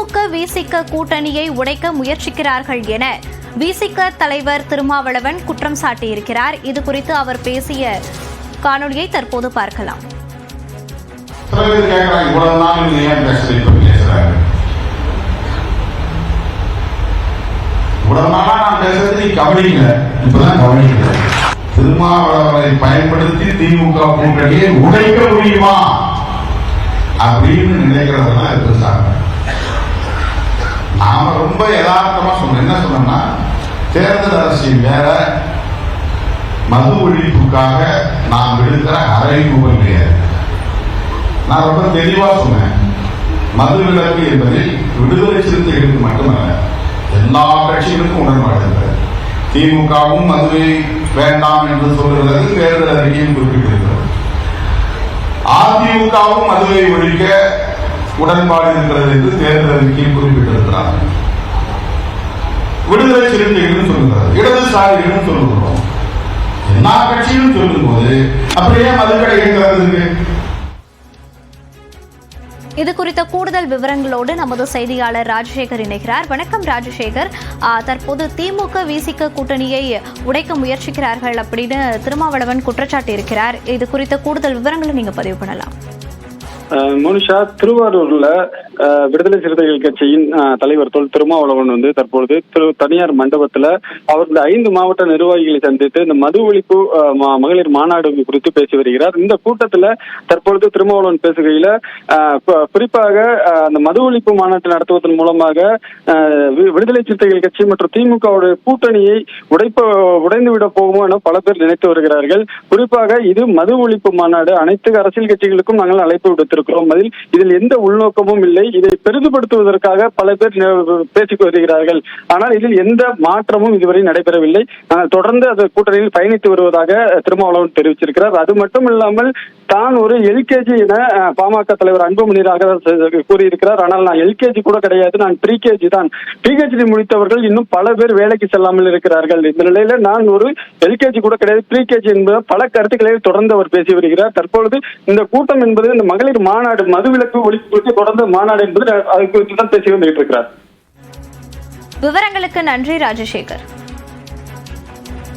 திமுக விசிக கூட்டணியை உடைக்க முயற்சிக்கிறார்கள் என விசிக தலைவர் திருமாவளவன் குற்றம் சாட்டியிருக்கிறார். இது குறித்து அவர் பேசிய காணொலியை தற்போது பார்க்கலாம். சில நான் பேசுறது நீ கவனிக்கல இப்பதான் கவனிக்கல திருமாவளவனை பயன்படுத்தி திமுக கூட்டணியை உடைக்க முடியுமா? அப்படின்னு நினைக்கிறதெல்லாம் இருக்கு சார் நாம ரொம்ப யதார்த்தமா சொன்னோம் என்ன சொன்னோம்னா தேர்தல் அரசியல் வேற மது ஒழிப்புக்காக நாம் விடுக்கிற அறைகூவல் கிடையாது. நான் ரொம்ப தெளிவா சொன்னேன். மது விலக்கு என்பதில் விடுதலை சிறுத்தைகளுக்கு மட்டுமல்ல எல்லா கட்சிகளுக்கும் உடன்பாடு திமுகவும் மதுவை வேண்டாம் என்று சொல்கிறது தேர்தல் அறிக்கையில் குறிப்பிட்டிருக்கிறது. அதிமுகவும் மதுவை ஒழிக்க உடன்பாடு இருக்கிறது என்று தேர்தல் அறிக்கையில் குறிப்பிட்டிருக்கிறார். விடுதலை சிறுத்தைகள் சொல்லுகிறார். இடதுசாரிகள் சொல்லுகிறோம். எல்லா கட்சியும் சொல்லும் போது அப்படியே மதுக்கடை இருக்கிறது இது குறித்த கூடுதல் விவரங்களோடு நமது செய்தியாளர் ராஜசேகர் இணைகிறார். வணக்கம் ராஜசேகர். தற்போது திமுக விசிக கூட்டணியை உடைக்க முயற்சிக்கிறார்கள் அப்படின்னு திருமாவளவன் குற்றச்சாட்டு இருக்கிறார் இது குறித்த கூடுதல் விவரங்களை நீங்க பதிவு பண்ணலாம். மோனிஷா திருவாரூர்ல விடுதலை சிறுத்தைகள் கட்சியின் தலைவர் தொல் திருமாவளவன் வந்து தற்பொழுது திரு தனியார் மண்டபத்துல அவருடைய ஐந்து மாவட்ட நிர்வாகிகளை சந்தித்து இந்த மது ஒழிப்பு மகளிர் மாநாடு குறித்து பேசி வருகிறார். இந்த கூட்டத்துல தற்பொழுது திருமாவளவன் பேசுகையில குறிப்பாக அந்த மது ஒழிப்பு மாநாட்டை நடத்துவதன் மூலமாக வி- விடுதலை சிறுத்தைகள் கட்சி மற்றும் திமுகவுடைய கூட்டணியை உடைப்ப உடைந்து விட போகுமோ என பல பேர் நினைத்து வருகிறார்கள். குறிப்பாக இது மது ஒழிப்பு மாநாடு. அனைத்து அரசியல் கட்சிகளுக்கும் நாங்கள் அழைப்பு விடுத்திருக்கிறோம். அதில் இதில் எந்த உள்நோக்கமும் இல்லை. இதை பெரிதுபடுத்துவதற்காக பல பேர் பேசிக் வருகிறார்கள். ஆனால் இதில் எந்த மாற்றமும் இதுவரை நடைபெறவில்லை. தொடர்ந்து அந்த கூட்டணியில் பயணித்து வருவதாக திருமாவளவன் தெரிவிச்சிருக்கிறார் அது மட்டும் இல்லாமல் தான் ஒரு எல்கேஜி என பாமக தலைவர் அன்புமணி ராகவன் கூறியிருக்கிறார். ஆனால் நான் எல்கேஜி கூட கிடையாது. நான் ப்ரீகேஜி தான். பிஹெச்டி முடித்தவர்கள் இன்னும் பல பேர் வேலைக்கு செல்லாமல் இருக்கிறார்கள். இந்த நிலையில நான் ஒரு எல்கேஜி கூட கிடையாது. ப்ரீகேஜி என்பது பல கருத்துக்களை தொடர்ந்து அவர் பேசி வருகிறார். தற்பொழுது இந்த கூட்டம் என்பது இந்த மகளிர் மாநாடு மதுவிலக்கு ஒழிப்பு குறித்து தொடர்ந்து மாநாடு என்பது அது குறித்து தான் பேசி வந்துகிட்டு இருக்கிறார். விவரங்களுக்கு நன்றி ராஜசேகர்.